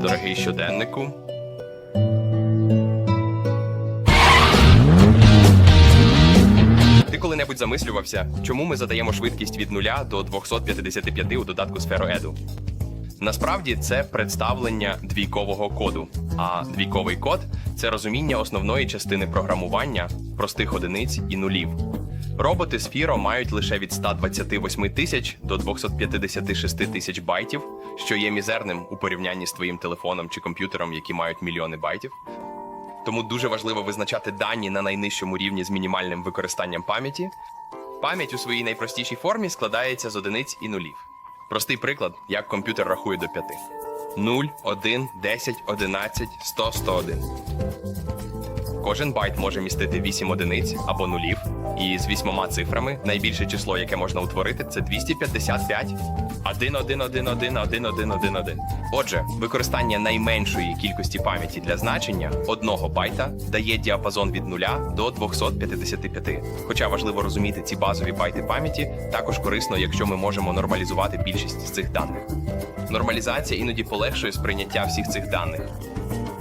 Дорогий щоденнику. Ти коли-небудь замислювався, чому ми задаємо швидкість від 0 до 255 у додатку сферу Еду? Насправді це представлення двійкового коду. А двійковий код це розуміння основної частини програмування, простих одиниць і нулів. Роботи з Фіро мають лише від 128 тисяч до 256 тисяч байтів, що є мізерним у порівнянні з твоїм телефоном чи комп'ютером, які мають мільйони байтів. Тому дуже важливо визначати дані на найнижчому рівні з мінімальним використанням пам'яті. Пам'ять у своїй найпростішій формі складається з одиниць і нулів. Простий приклад, як комп'ютер рахує до 5. 0, 1, 10, 11, 100, 101. Кожен байт може містити 8 одиниць або нулів, і з вісьмома цифрами найбільше число, яке можна утворити, це 255. 1, 1, 1, 1, 1, 1, 1, 1. Отже, використання найменшої кількості пам'яті для значення одного байта дає діапазон від 0 до 255. Хоча важливо розуміти ці базові байти пам'яті, також корисно, якщо ми можемо нормалізувати більшість з цих даних. Нормалізація іноді полегшує сприйняття всіх цих даних.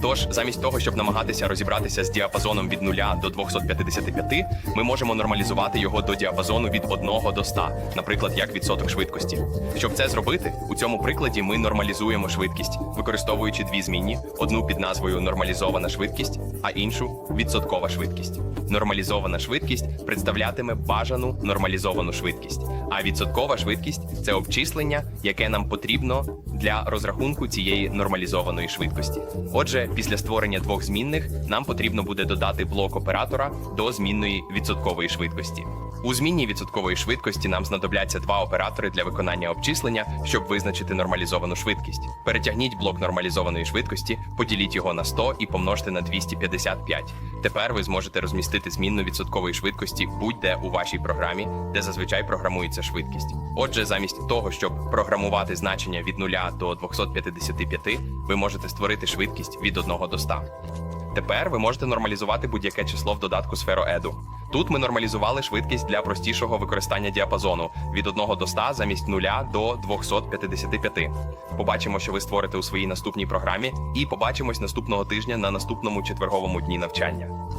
Тож, замість того, щоб намагатися розібратися з діапазоном від 0 до 255, ми можемо нормалізувати його до діапазону від 1 до 100, наприклад, як відсоток швидкості. Щоб це зробити, у цьому прикладі ми нормалізуємо швидкість, використовуючи дві змінні: одну під назвою нормалізована швидкість, а іншу відсоткова швидкість. Нормалізована швидкість представлятиме бажану нормалізовану швидкість, а відсоткова швидкість це обчислення, яке нам потрібно для розрахунку цієї нормалізованої швидкості. Отже, після створення двох змінних нам потрібно буде додати блок оператора до змінної відсоткової швидкості. У змінній відсоткової швидкості нам знадобляться два оператори для виконання обчислення, щоб визначити нормалізовану швидкість. Перетягніть блок нормалізованої швидкості, поділіть його на 100 і помножте на 255. Тепер ви зможете розмістити змінну відсоткової швидкості будь-де у вашій програмі, де зазвичай програмується швидкість. Отже, замість того, щоб програмувати значення від 0 до 255, ви можете створити швидкість від 1 до 100. Тепер ви можете нормалізувати будь-яке число в додатку сферу Еду. Тут ми нормалізували швидкість для простішого використання діапазону від 1 до 100 замість 0 до 255. Побачимо, що ви створите у своїй наступній програмі, і побачимось наступного тижня на наступному четверговому дні навчання.